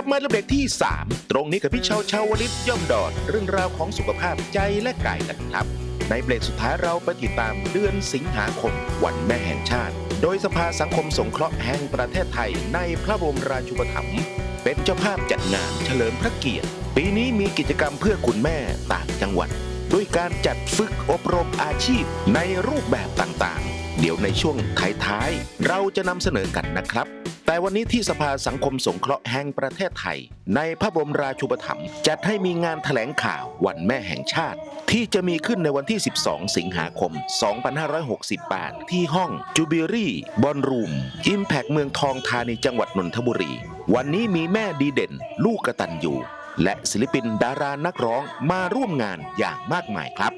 ลับมาเบรกที่ 3 ตรงนี้กับพี่เชาชาวลิตย่อมดอนเรื่องราวของสุขภาพใจและกายกันครับ ในเบรกสุดท้ายเราไปติดตามเดือนสิงหาคม วันแม่แห่งชาติ โดยสภาสังคมสงเคราะห์แห่งประเทศไทยในพระบรมราชูปถัมภ์เป็นเจ้าภาพจัดงานเฉลิมพระเกียรติ ปีนี้มีกิจกรรมเพื่อคุณแม่ต่างจังหวัด ด้วยการจัดฝึกอบรมอาชีพในรูปแบบต่าง เดี๋ยวในช่วงท้ายๆเราจะนำเสนอกันนะครับ แต่วันนี้ที่สภาสังคมสงเคราะห์แห่งประเทศไทย ในพระบรมราชูปถัมภ์จัดให้มีงานแถลงข่าววันแม่แห่งชาติ ที่จะมีขึ้นในวันที่ 12 สิงหาคม 2568 ที่ห้องจูบิรี่บอลรูมอิมแพกเมืองทองธานีจังหวัดนนทบุรี วันนี้มีแม่ดีเด่น ลูกกระตันอยู่และศิลปินดารานักร้องมาร่วมงานอย่างมากมายครับ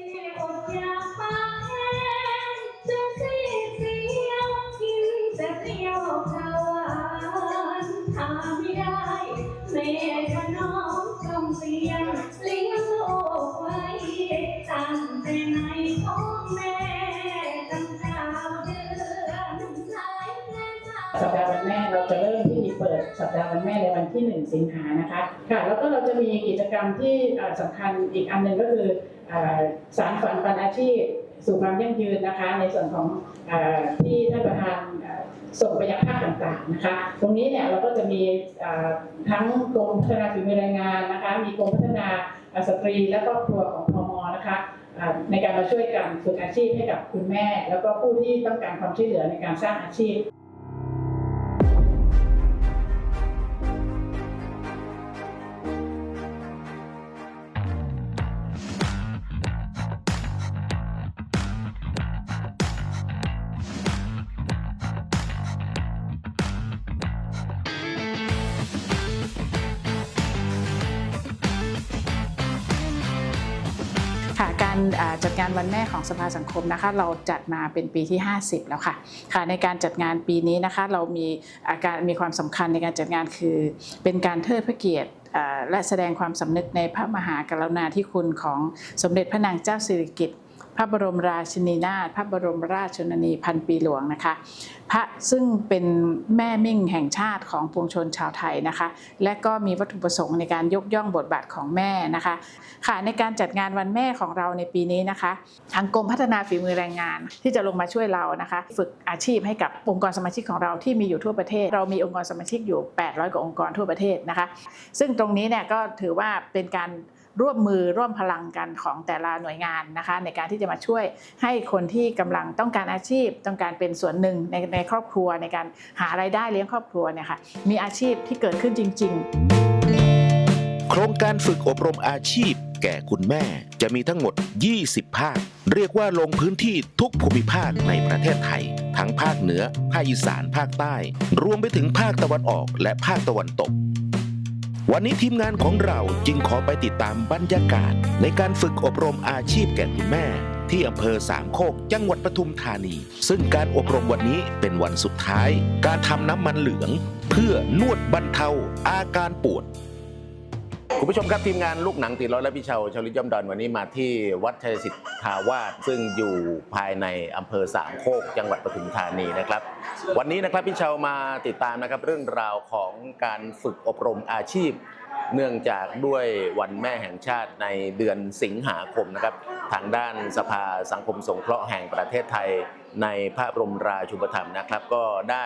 เปิดสัปดาห์วันแม่ในวันที่ 1 สิงหานะคะค่ะแล้วก็เราจะมีกิจกรรมที่เอ่อสำคัญอีกอันหนึ่งก็คือเอ่อสารฝันปันอาชีพสู่ความยั่งยืนนะคะ ในส่วนของเอ่อที่ท่านประธานเอ่อส่งไปยังภาคต่างๆนะคะ ตรงนี้เนี่ยเราก็จะมีเอ่อทั้งกรมพัฒนาฝีมือแรงงานนะคะ มีกรมพัฒนาเอ่อสตรีและครอบครัวของพมนะคะเอ่อในการมาช่วยกันฝึกอาชีพให้กับคุณแม่ แล้วก็ผู้ที่ต้องการความช่วยเหลือในการสร้างอาชีพ การจัดงานวันแม่ของสภาสังคมนะคะ เราจัดมาเป็นปีที่ 50 แล้วค่ะค่ะ ในการจัดงานปีนี้นะคะเรามีอาการมีความสำคัญในการจัดงานคือ เป็นการเทิดพระเกียรติและแสดงความสำนึกในพระมหากรุณาธิคุณของสมเด็จพระนางเจ้าสิริกิติ์ พระบรมราชินีนาถพระบรมราชชนนีพันปีหลวงนะคะ พระซึ่งเป็นแม่มิ่งแห่งชาติของปวงชนชาวไทยนะคะ และก็มีวัตถุประสงค์ในการยกย่องบทบาทของแม่นะคะ ค่ะในการจัดงานวันแม่ของเราในปีนี้นะคะ ทางกรมพัฒนาฝีมือแรงงานที่จะลงมาช่วยเรานะคะ ฝึกอาชีพให้กับองค์กรสมาชิกของเราที่มีอยู่ทั่วประเทศ เรามีองค์กรสมาชิกอยู่ 800 กว่าองค์กรทั่วประเทศนะคะ ซึ่งตรงนี้เนี่ยก็ถือว่าเป็นการ ร่วมมือร่วมพลังกันของแต่ละหน่วยงานนะคะ ในการที่จะมาช่วยให้คนที่กำลังต้องการอาชีพ ต้องการเป็นส่วนหนึ่งในในครอบครัวในการหารายได้เลี้ยงครอบครัวเนี่ยค่ะมีอาชีพที่เกิดขึ้นจริง ๆ โครงการฝึกอบรมอาชีพแก่คุณแม่จะมีทั้งหมด 20 ภาค เรียกว่าลงพื้นที่ทุกภูมิภาคในประเทศไทย ทั้งภาคเหนือ ภาคอีสาน ภาคใต้ รวมไปถึงภาคตะวันออกและภาคตะวันตก วันนี้ทีมงานของเราจึงขอไปติดตามบรรยากาศ ในการฝึกอบรมอาชีพแก่คุณแม่ ที่อำเภอสามโคกจังหวัดปทุมธานี ซึ่งการอบรมวันนี้เป็นวันสุดท้าย การทำน้ำมันเหลือง เพื่อนวดบรรเทาอาการปวด คุณผู้ชมครับทีมงานลูกหนังติดร้อยและพี่เชาชาวลิตย่อมดอนวันนี้มาที่วัดชัยสิทธาวาสซึ่งอยู่ภายในอำเภอสามโคกจังหวัดปทุมธานีนะครับ วันนี้นะครับพี่เชามาติดตามนะครับเรื่องราวของการฝึกอบรมอาชีพ เนื่องจากด้วยวันแม่แห่งชาติในเดือนสิงหาคมนะครับทางด้านสภาสังคมสงเคราะห์แห่งประเทศไทย ในพระบรมราชูปถัมภ์นะครับ ก็ได้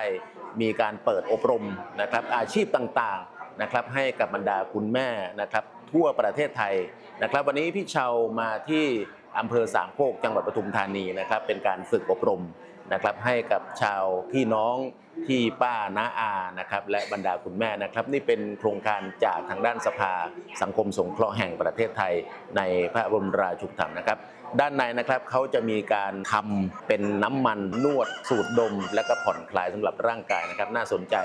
มีการเปิดอบรมนะครับอาชีพต่างๆ นะครับให้กับบรรดาคุณแม่นะครับทั่วประเทศไทยนะครับ วันนี้พี่เชามาที่อำเภอสามโคกจังหวัดปทุมธานีนะครับ เป็นการฝึกอบรมนะครับให้กับชาวพี่น้องที่ป้าน้าอานะครับและบรรดาคุณแม่นะครับ นี่เป็นโครงการจากทางด้านสภาสังคมสงเคราะห์แห่งประเทศไทยในพระบรมราชูปถัมภ์นะครับ ด้านในนะครับเขาจะมีการทำเป็นน้ำมันนวดสูดดม และก็ผ่อนคลายสำหรับร่างกายนะครับ น่าสนใจ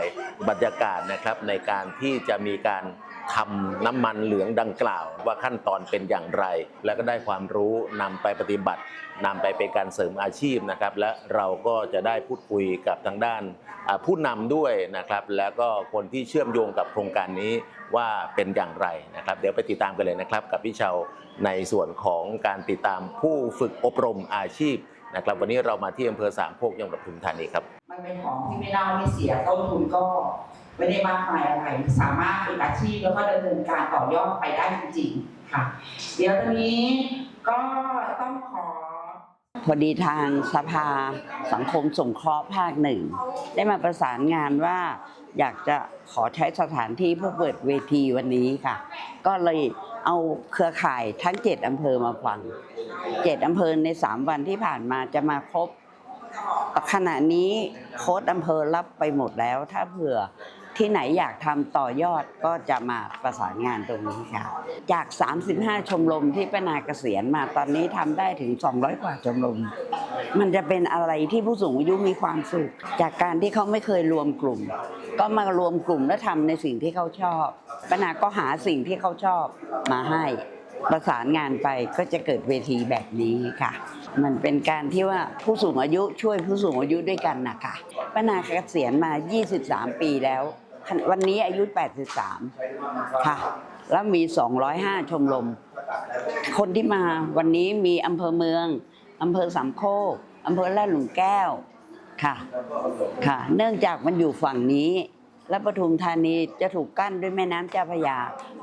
บรรยากาศนะครับในการที่จะมีการ ทำน้ำมันเหลืองดังกล่าว ว่าขั้นตอนเป็นอย่างไร แล้วก็ได้ความรู้นำไปปฏิบัตินำไปเป็นการเสริมอาชีพนะครับ และเราก็จะได้พูดคุยกับทางด้านผู้นำด้วยนะครับ แล้วก็คนที่เชื่อมโยงกับโครงการนี้ว่าเป็นอย่างไรนะครับ เดี๋ยวไปติดตามกันเลยนะครับ กับพี่เชาในส่วนของการติดตามผู้ฝึกอบรมอาชีพนะครับ วันนี้เรามาที่อำเภอสามโคกจังหวัดปทุมธานีครับมันเป็นของที่ไม่เน่าไม่เสียต้นทุนก็ ไม่ได้มากมายอะไร สามารถฝึกอาชีพแล้วก็ดำเนินการต่อยอดไปได้จริงๆค่ะ เดี๋ยวตอนนี้ก็ต้องขอพอดีทางสภาสังคมสงเคราะห์ภาคหนึ่ง ได้มาประสานงานว่าอยากจะขอใช้สถานที่เพื่อเปิดเวทีวันนี้ค่ะ ก็เลยเอาเครือข่ายทั้ง7อำเภอมาฟัง7อำเภอใน3วันที่ผ่านมาจะมาครบขณะนี้โค้ดอำเภอรับไปหมดแล้ว ถ้าเผื่อ ที่ไหนอยากทำต่อยอดก็จะมาประสานงานตรงนี้ค่ะ จาก 35 ชมรมที่ป้านาเกษียณมาตอนนี้ทำได้ถึง 200 กว่าชมรม มันจะเป็นอะไรที่ผู้สูงอายุมีความสุข จากการที่เขาไม่เคยรวมกลุ่ม ก็มารวมกลุ่มและทำในสิ่งที่เขาชอบป้านาก็หาสิ่งที่เขาชอบมาให้ประสานงานไปก็จะเกิดเวทีแบบนี้ค่ะ มันเป็นการที่ว่าผู้สูงอายุช่วยผู้สูงอายุด้วยกันนะคะป้านาเกษียณมา 23 ปีแล้ว วันนี้อายุ 83 ค่ะ แล้วมี 205 ชมรม คนที่มาวันนี้มีอำเภอเมืองอำเภอสามโคกอำเภอแล่หลุมแก้วค่ะ ค่ะ เนื่องจากมันอยู่ฝั่งนี้ และปทุมธานีจะถูกกั้นด้วยแม่น้ำเจ้าพระยา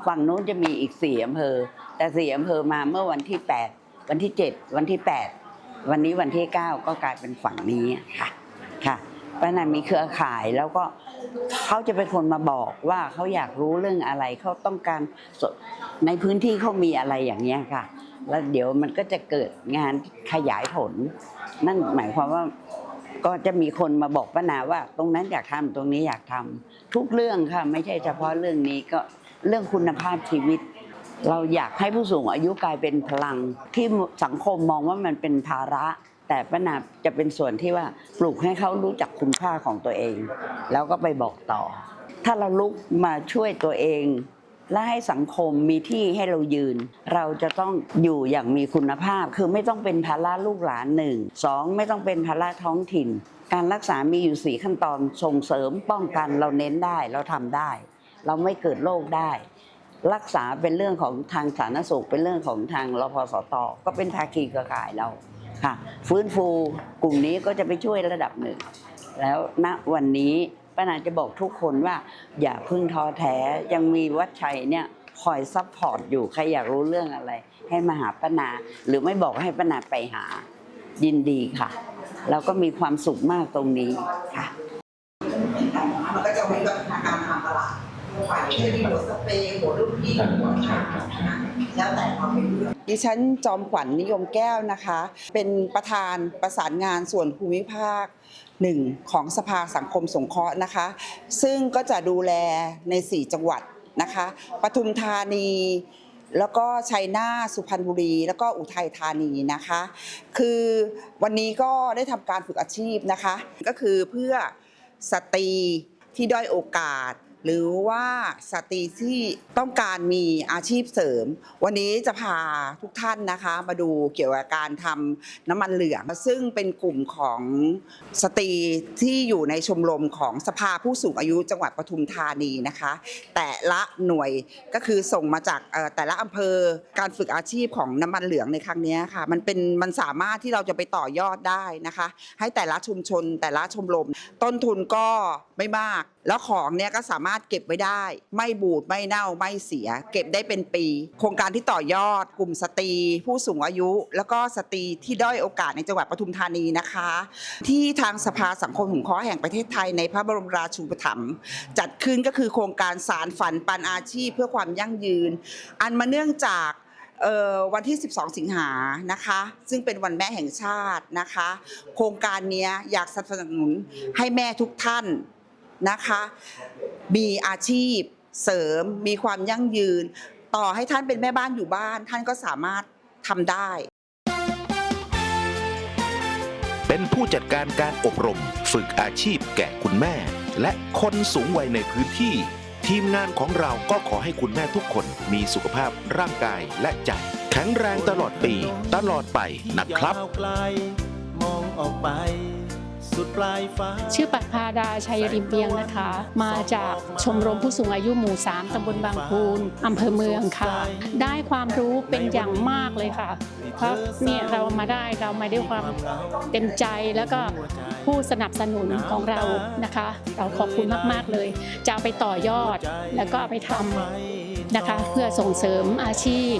ฝั่งนู้นจะมีอีกสี่อำเภอ แต่สี่อำเภอมาเมื่อวันที่ 8 วันที่ 7 วันที่ 8 วันนี้วันที่ 9 ก็กลายเป็นฝั่งนี้ค่ะ ป้านันมีเครือข่ายแล้วก็เขาจะเป็นคนมาบอกว่าเขาอยากรู้เรื่องอะไรเขาต้องการในพื้นที่เขามีอะไรอย่างเงี้ยค่ะ แล้วเดี๋ยวมันก็จะเกิดงานขยายผล นั่นหมายความว่าก็จะมีคนมาบอกป้านาว่า ตรงนั้นอยากทำตรงนี้อยากทำทุกเรื่องค่ะ ไม่ใช่เฉพาะเรื่องนี้ก็เรื่องคุณภาพชีวิต เราอยากให้ผู้สูงอายุกลายเป็นพลังที่สังคมมองว่ามันเป็นภาระ แต่ป้านาจะเป็นส่วนที่ว่าปลูกให้เขารู้จักคุณค่าของตัวเอง แล้วก็ไปบอกต่อ ถ้าเราลุกมาช่วยตัวเอง และให้สังคมมีที่ให้เรายืน เราจะต้องอยู่อย่างมีคุณภาพ คือไม่ต้องเป็นภาระลูกหลานหนึ่งสองไม่ต้องเป็นภาระท้องถิ่น การรักษามีอยู่สี่ขั้นตอนส่งเสริมป้องกันเราเน้นได้เราทำได้ เราไม่เกิดโรคได้รักษาเป็นเรื่องของทางสาธารณสุขเป็นเรื่องของทางรพสตก็เป็นภาคีเครือข่ายเรา ค่ะ ฟื้นฟูกลุ่มนี้ก็จะไปช่วยระดับหนึ่ง แล้วณวันนี้ป้านาจะบอกทุกคนว่า อย่าพึ่งท้อแท้ยังมีวัดชัยเนี่ยคอยซัพพอร์ตอยู่ใครอยากรู้เรื่องอะไร ให้มาหาป้านา หรือไม่บอกให้ป้านาไปหายินดีค่ะเราก็มีความสุขมากตรงนี้ค่ะมันก็จะมีแบบการทำตลาด จะมีหัวสเปรย์หัวลูกพี่หัวขานะแล้วแต่ความเป็นเรื่องดิฉันจอมขวัญนิยมแก้วนะคะ เป็นประธานประสานงานส่วนภูมิภาคหนึ่งของสภาสังคมสงเคราะห์นะคะ ซึ่งก็จะดูแลใน 4 จังหวัดนะคะปทุมธานีแล้วก็ชัยนาสุพรรณบุรี แล้วก็อุทัยธานีนะคะ คือวันนี้ก็ได้ทำการฝึกอาชีพนะคะ ก็คือเพื่อสตรีที่ด้อยโอกาส หรือว่าสตรีที่ต้องการมีอาชีพเสริม วันนี้จะพาทุกท่านนะคะมาดูเกี่ยวกับการทำน้ำมันเหลือง ซึ่งเป็นกลุ่มของสตรีที่อยู่ในชมรมของสภาผู้สูงอายุจังหวัดปทุมธานีนะคะ แต่ละหน่วยก็คือส่งมาจากแต่ละอำเภอการฝึกอาชีพของน้ำมันเหลืองในครั้งนี้ค่ะ มันเป็นมันสามารถที่เราจะไปต่อยอดได้นะคะ ให้แต่ละชุมชนแต่ละชมรมต้นทุนก็ไม่มาก แล้วของเนี่ยก็สามารถเก็บไว้ได้ ไม่บูดไม่เน่าไม่เสีย เก็บได้เป็นปี โครงการที่ต่อยอด กลุ่มสตรี ผู้สูงอายุ แล้วก็สตรีที่ด้อยโอกาสในจังหวัดปทุมธานีนะคะ ที่ทางสภาสังคมสงเคราะห์แห่งประเทศไทยในพระบรมราชูปถัมภ์จัดขึ้นก็คือโครงการสารฝันปันอาชีพเพื่อความยั่งยืน อันมาเนื่องจากวันที่ 12 สิงหานะคะ ซึ่งเป็นวันแม่แห่งชาตินะคะ โครงการนี้อยากสนับสนุนให้แม่ทุกท่าน นะคะ มีอาชีพเสริม มีความยั่งยืน ต่อให้ท่านเป็นแม่บ้านอยู่บ้าน ท่านก็สามารถทำได้ เป็นผู้จัดการการอบรม ฝึกอาชีพแก่คุณแม่ และคนสูงวัยในพื้นที่ ทีมงานของเราก็ขอให้คุณแม่ทุกคนมีสุขภาพร่างกายและใจ แข็งแรงตลอดปี ตลอดไปนะครับมองออกไป ชื่อปัทภาดาชัยริมเบียงนะคะ มาจากชมรมผู้สูงอายุหมู่ 3ตำบลบางพูนอำเภอเมืองค่ะ ได้ความรู้เป็นอย่างมากเลยค่ะ เพราะเนี่ยเรามาได้เรามาด้วยความเต็มใจแล้วก็ผู้สนับสนุนของเรานะคะ เราขอบคุณมาก ๆ เลย จะเอาไปต่อยอดแล้วก็เอาไปทำนะคะ เพื่อส่งเสริมอาชีพ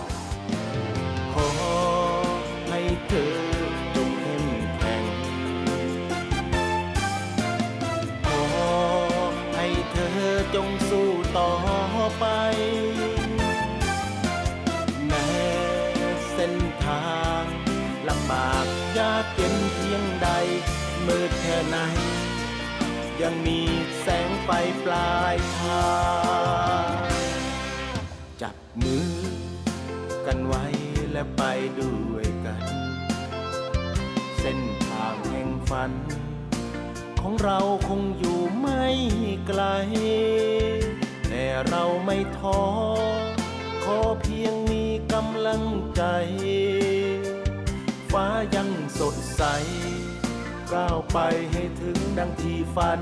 ขอให้เธอากยากเย็นเพียงใด มืดแค่ไหน ยังมีแสงไฟปลายทางจับมือกันไว้และไปด้วยกัน เส้นทางแห่งฝัน ของเราคงอยู่ไม่ไกล แต่เราไม่ท้อ ใส ก้าวไปให้ถึงดังที่ฝัน